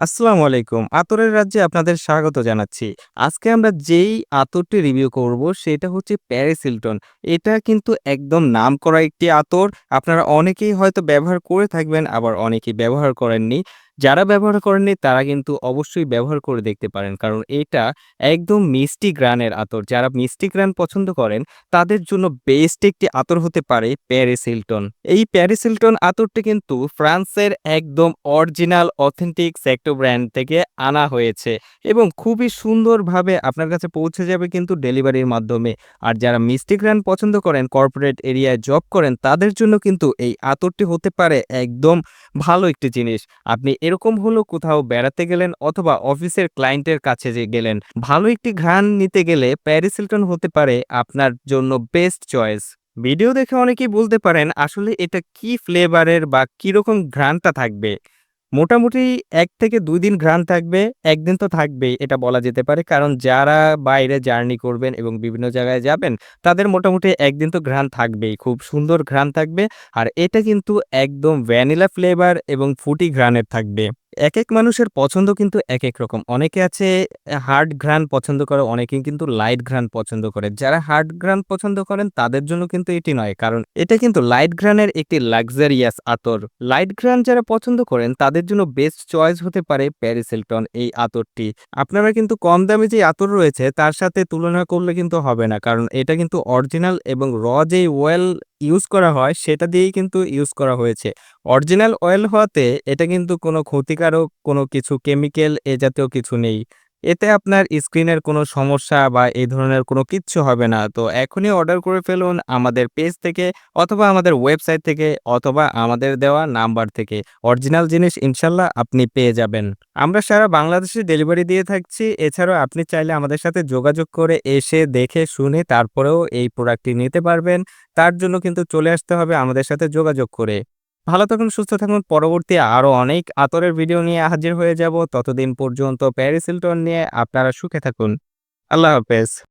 আসসালামু আলাইকুম। আতরের রাজ্যে আপনাদের স্বাগত জানাচ্ছি। আজকে আমরা যেই আতরটি রিভিউ করব সেটা হচ্ছে প্যারিস হিলটন। এটা কিন্তু একদম নাম করা একটি আতর। আপনারা অনেকেই হয়তো ব্যবহার করে থাকবেন, আবার অনেকেই ব্যবহার করেননি। যারা ব্যবহার করেননি তারা কিন্তু অবশ্যই ব্যবহার করে দেখতে পারেন। কারণ এটা একদম মিষ্টি ঘ্রাণের আতর। যারা মিষ্টি ঘ্রাণ পছন্দ করেন তাদের জন্য বেস্ট একটি আতর হতে পারে প্যারিস হিলটন। এই প্যারিস হিলটন আতরটি কিন্তু ফ্রান্সের একদম অরিজিনাল অথেন্টিক সেক্টো ব্র্যান্ড থেকে আনা হয়েছে এবং খুবই সুন্দরভাবে আপনার কাছে পৌঁছে যাবে কিন্তু ডেলিভারির মাধ্যমে। আর যারা মিষ্টি ঘ্রাণ পছন্দ করেন, কর্পোরেট এরিয়ায় জব করেন তাদের জন্য কিন্তু এই আতরটি হতে পারে একদম ভালো একটি জিনিস। আপনি এরকম হলো কোথাও বেড়াতে গেলেন অথবা অফিসের ক্লায়েন্টের কাছে যে গেলেন, ভালো একটি ঘ্রাণ নিতে গেলে প্যারিস হিলটন হতে পারে আপনার জন্য বেস্ট চয়েস। ভিডিও দেখে অনেকেই বলতে পারেন আসলে এটা কি ফ্লেভারের বা কীরকম ঘ্রাণটা থাকবে? মোটামুটি এক থেকে দুই দিন ঘ্রাণ থাকবে, একদিন তো থাকবেই এটা বলা যেতে পারে। কারণ যারা বাইরে জার্নি করবেন এবং বিভিন্ন জায়গায় যাবেন তাদের মোটামুটি একদিন তো ঘ্রাণ থাকবেই। খুব সুন্দর ঘ্রাণ থাকবে। আর এটা কিন্তু একদম ভ্যানিলা ফ্লেভার এবং ফুটি ঘ্রাণের থাকবে। একেক মানুষের পছন্দ কিন্তু এক এক রকম। অনেকে আছে হার্ড ঘ্রাণ পছন্দ করে, অনেকেই কিন্তু লাইট ঘ্রাণ পছন্দ করে। যারা হার্ড ঘ্রাণ পছন্দ করেন তাদের জন্য কিন্তু এটি নয়। কারণ এটা কিন্তু লাইট ঘ্রাণের একটি লাক্সারিয়াস আতর। লাইট ঘ্রাণ যারা পছন্দ করেন তাদের জন্য বেস্ট চয়েস হতে পারে প্যারিস হিলটন এই আতরটি। আপনারা কিন্তু কম দামে যে আতর রয়েছে তার সাথে তুলনা করলে কিন্তু হবে না। কারণ এটা কিন্তু অরিজিনাল এবং র যেই ওয়েল ইউজ করা হয়, সেটা দিয়েই কিন্তু ইউজ করা হয়েছে। অরিজিনাল অয়েল হওয়াতে এটা কিন্তু কোনো ক্ষতিকারক কোনো কিছু কেমিক্যাল এ জাতীয় কিছু নেই। এতে আপনার স্ক্রিনের কোনো সমস্যা বা এই ধরনের কোনো কিচ্ছু হবে না। তো এখনই অর্ডার করে ফেলুন আমাদের পেজ থেকে অথবা আমাদের ওয়েবসাইট থেকে অথবা আমাদের দেওয়া নাম্বার থেকে। অরিজিনাল জিনিস ইনশাল্লাহ আপনি পেয়ে যাবেন। আমরা সারা বাংলাদেশে ডেলিভারি দিয়ে থাকছি। এছাড়াও আপনি চাইলে আমাদের সাথে যোগাযোগ করে এসে দেখে, শুনে তারপরেও এই প্রোডাক্টটি নিতে পারবেন। তার জন্য কিন্তু চলে আসতে হবে আমাদের সাথে যোগাযোগ করে। ভালো থাকুন, সুস্থ থাকুন। পরবর্তী আরও অনেক আতরের ভিডিও নিয়ে হাজির হয়ে যাব। ততদিন পর্যন্ত প্যারিস হিলটন নিয়ে আপনারা সুখে থাকুন। আল্লাহ হাফেজ।